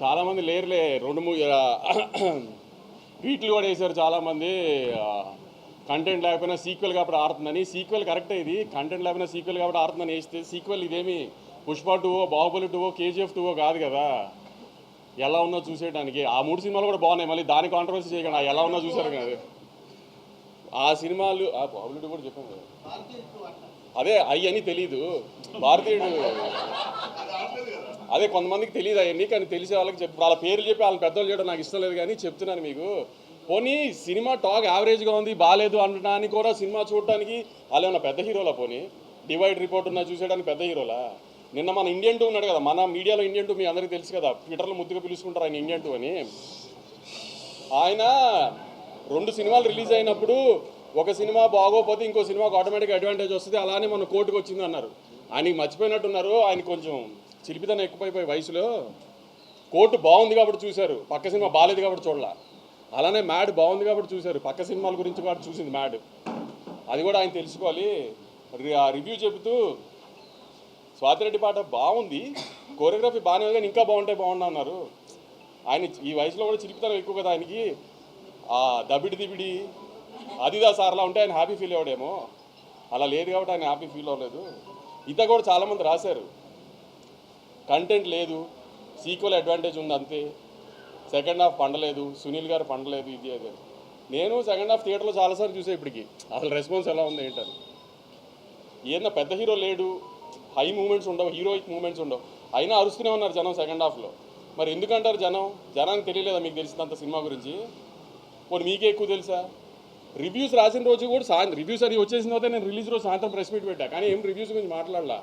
చాలామంది లేరులే. రెండు మూడు ట్వీట్లు కూడా వేశారు చాలామంది. కంటెంట్ లేకపోయినా సీక్వెల్ కాబట్టి ఆడుతుందని. సీక్వెల్ కరెక్టే ఇది. కంటెంట్ లేకపోయినా సీక్వెల్ కాబట్టి ఆడుతుందని వేస్తే సీక్వెల్ ఇదేమి పుష్ప టూవో బాహుబలి టూవో కేజీఎఫ్ టూవో కాదు కదా. ఎలా ఉన్నా చూసేయడానికి ఆ మూడు సినిమాలు కూడా బాగున్నాయి. మళ్ళీ దాని కాంట్రవర్సీ చేయకుండా. ఎలా ఉన్నా చూసారు కదా. ఆ సినిమాలు ఆ బాహుబలి కూడా చెప్పాను కదా. అదే అయ్యని తెలీదు. భారతీయుడు అదే కొంతమందికి తెలియదు అవన్నీ కానీ తెలిసే వాళ్ళకి చెప్పి. వాళ్ళ పేర్లు చెప్పి వాళ్ళ పెద్దలు చేయడం నాకు ఇష్టం లేదు కానీ చెప్తున్నాను మీకు. పోనీ సినిమా టాక్ యావరేజ్గా ఉంది బాగాలేదు అనడానికి కూడా సినిమా చూడటానికి వాళ్ళు ఏమన్నా పెద్ద హీరోలా పోనీ? డివైడ్ రిపోర్ట్ ఉన్నా చూసేయడానికి పెద్ద హీరోలా? నిన్న మన ఇండియన్ టూ ఉన్నాడు కదా మన మీడియాలో ఇండియన్ టూ మీ అందరికీ తెలుసు కదా ట్విట్టర్లో ముద్దుగా పిలుచుకుంటారు ఆయన ఇండియన్ టూ అని. ఆయన రెండు సినిమాలు రిలీజ్ అయినప్పుడు ఒక సినిమా బాగోపోతే ఇంకో సినిమాకి ఆటోమేటిక్ అడ్వాంటేజ్ వస్తుంది అలానే మన కోర్టుకు వచ్చింది అన్నారు ఆయనకి మర్చిపోయినట్టున్నారు ఆయన కొంచెం చిలిపితనం ఎక్కువైపోయి వయసులో కోర్టు బాగుంది కాబట్టి చూశారు. పక్క సినిమా బాగాలేదు కాబట్టి చూడాల. అలానే మ్యాడ్ బాగుంది కాబట్టి చూశారు. పక్క సినిమాల గురించి కూడా చూసింది మ్యాడ్. అది కూడా ఆయన తెలుసుకోవాలి. రి- ఆ రివ్యూ చెబుతూ స్వాతిరెడ్డి పాట బాగుంది. కోరియోగ్రఫీ బాగానే ఉంది కానీ ఇంకా బాగుంటే బాగుండా అన్నారు. ఆయన ఈ వయసులో కూడా చిలిపితనం ఎక్కువ కదా ఆయనకి. ఆ దబిడి దిబిడి అదిదా సార్లా ఉంటే ఆయన హ్యాపీ ఫీల్ అవ్వడేమో అలా లేదు కాబట్టి ఆయన హ్యాపీ ఫీల్ అవ్వలేదు. ఇత కూడా చాలామంది రాశారు. కంటెంట్ లేదు. సీక్వెల్ అడ్వాంటేజ్ ఉంది అంతే. Second half పండలేదు. సునీల్ గారు పండలేదు. ఇది అదే. నేను సెకండ్ హాఫ్ థియేటర్లో చాలాసార్లు చూసే ఇప్పటికి. అసలు రెస్పాన్స్ ఎలా ఉంది ఏంటని. ఏదన్నా పెద్ద హీరో లేడు. హై మూమెంట్స్ ఉండవు. హీరోయిక్ మూమెంట్స్ ఉండవు. అయినా అరుస్తూనే ఉన్నారు జనం సెకండ్ హాఫ్లో మరి ఎందుకంటారు జనం? జనానికి తెలియలేదా మీకు తెలిసినంత సినిమా గురించి? పోనీ మీకే ఎక్కువ తెలుసా? రివ్యూస్ రాసిన రోజు కూడా సాయంత్రం రివ్యూస్ అది వచ్చేసిన తర్వాత నేను రిలీజ్ రోజు సాయంత్రం ప్రెస్ మీట్ పెట్టా. కానీ ఏం రివ్యూస్ గురించి మాట్లాడలా.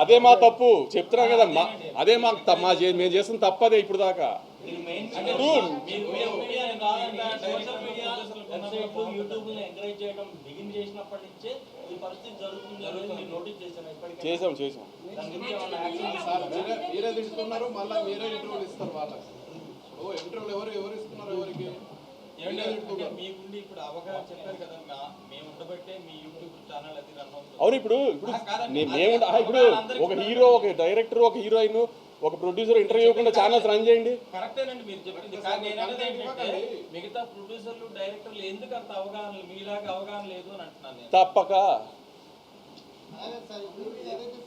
అదే మా తప్పు. చెప్తున్నాం కదా మా అదే మా త- మా మేము చేసిన తప్పదే ఇప్పుడు దాకా. మీరు మెయిన్ Dude. మీరు మీరు మీడియా కాదంటే సోషల్ మీడియా వెబ్సైట్లు యూట్యూబ్ ఎంకరేజ్ చేయడం బిగిన్ చేసినప్పటి నుంచే ఈ పరిస్థితి జరుగుతుంది అనేది మీరు నోటీస్ చేశాను ఇప్పటికే చేసాం చేసాం మీరే మీరే తింటున్నారు మళ్ళీ మీరే ఇంటర్వ్యూలు ఇస్తారు వాళ్ళకి. ఓ ఇంటర్వ్యూలు ఎవరు ఎవరు ఇస్తున్నారు ఎవరికి? అవును ఇప్పుడు ఇప్పుడు ఇప్పుడు ఒక హీరో ఒక డైరెక్టర్ ఒక హీరోయిన్ ఒక ప్రొడ్యూసర్ ఇంటర్వ్యూ ఇవ్వకుండా ఛానల్స్ రన్ చేయండి. కరెక్టేనండి మీరు చెప్పింది. కానీ మిగతా ప్రొడ్యూసర్లు డైరెక్టర్లు ఎందుకు అంత అవగాహన మీలాగా అవగాహన లేదు అని అంటున్నాను నేను. తప్పక.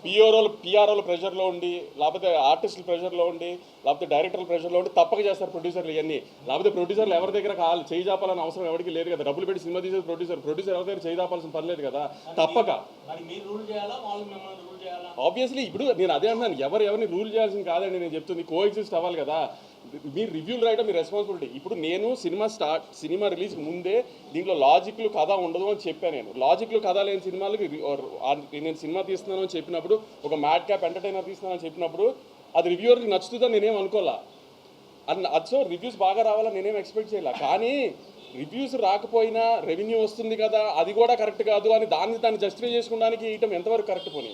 పిఆర్ఓలు పిఆర్ఓల ప్రెషర్లో ఉండి లేకపోతే ఆర్టిస్టుల ప్రెషర్లో ఉండి లేకపోతే డైరెక్టర్ల ప్రెషర్లో ఉండి తప్పక చేస్తారు ప్రొడ్యూసర్లు ఇవన్నీ. లేకపోతే ప్రొడ్యూసర్లు ఎవరి దగ్గర కావాలి చేయి చేపాలని అవసరం ఎవరికి లేదు కదా. డబ్బులు పెట్టి సినిమా తీసేది ప్రొడ్యూసర్ ప్రొడ్యూసర్ ఎవరి దగ్గర చేయి చేపాల్సిన పని లేదు కదా. తప్పక. ఆబ్వియస్లీ ఇప్పుడు నేను అదే అన్నాను ఎవరు ఎవరిని రూల్ చేయాల్సింది కాదండి. నేను చెప్తుంది కో ఎగ్జిస్ట్ అవ్వాలి కదా. మీరు రివ్యూలు రాయడం మీ రెస్పాన్సిబిలిటీ ఇప్పుడు నేను సినిమా స్టార్ట్ సినిమా రిలీజ్ ముందే దీంట్లో లాజిక్లు కథ ఉండదు అని చెప్పాను నేను. లాజిక్లు కథ లేని సినిమాలకి నేను సినిమా తీస్తున్నాను అని చెప్పినప్పుడు ఒక మ్యాడ్ క్యాప్ ఎంటర్టైనర్ తీస్తున్నానని చెప్పినప్పుడు అది రివ్యూవర్కి నచ్చుతుందని నేనేం అనుకోలే. అండ్ అది సో రివ్యూస్ బాగా రావాలని నేనేం ఎక్స్పెక్ట్ చేయాల. కానీ రివ్యూస్ రాకపోయినా రెవెన్యూ వస్తుంది కదా అది కూడా కరెక్ట్ కాదు అని దాన్ని దాన్ని జస్టిఫై చేసుకోవడానికి ఇయటం ఎంతవరకు కరెక్ట్ పోనీ?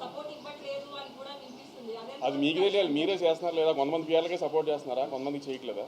అదే అది మీకు తెలియాలి మీరే చేస్తున్నారు లేదా కొంతమంది పిల్లలకే సపోర్ట్ చేస్తున్నారా? కొంతమంది చేయట్లేదా?